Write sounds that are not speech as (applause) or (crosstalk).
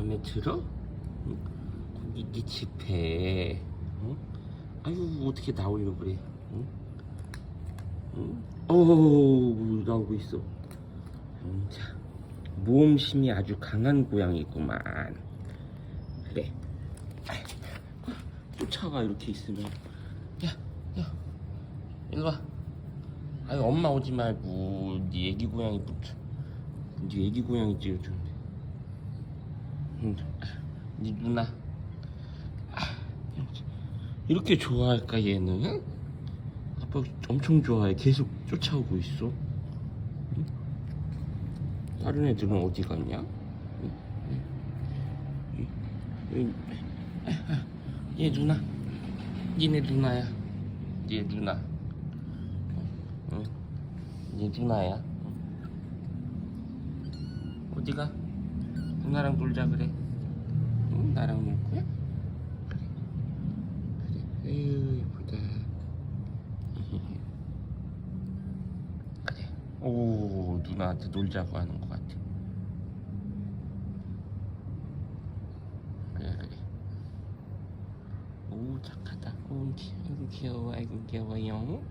마음에 들어? 응? 거기 네 집에 응? 아유 어떻게 나오려고 그래 응? 응? 어우 나오고 있어 응, 자 모험심이 아주 강한 고양이구만 그래 쫓아가 이렇게 있으면 야야 일로 와 아유 엄마 오지 말고 네 애기 고양이 붙여 네 애기 고양이 응, 네 누나. 아, 이렇게 좋아할까 얘는? 아빠 엄청 좋아해. 계속 쫓아오고 있어. 응? 다른 애들은 어디 갔냐? 얘 누나. 니네 누나야. 얘 누나. 응? 얘 누나야. 어디가? 누나랑 놀자 그래. 응? 나랑 놀 거야? 그래. 그래. 에휴 예쁘다. (laughs) 그래. 오 누나한테 놀자고 하는 것 같아. 그래 그래. 오 착하다. 오 귀여워. 아이고 귀여워요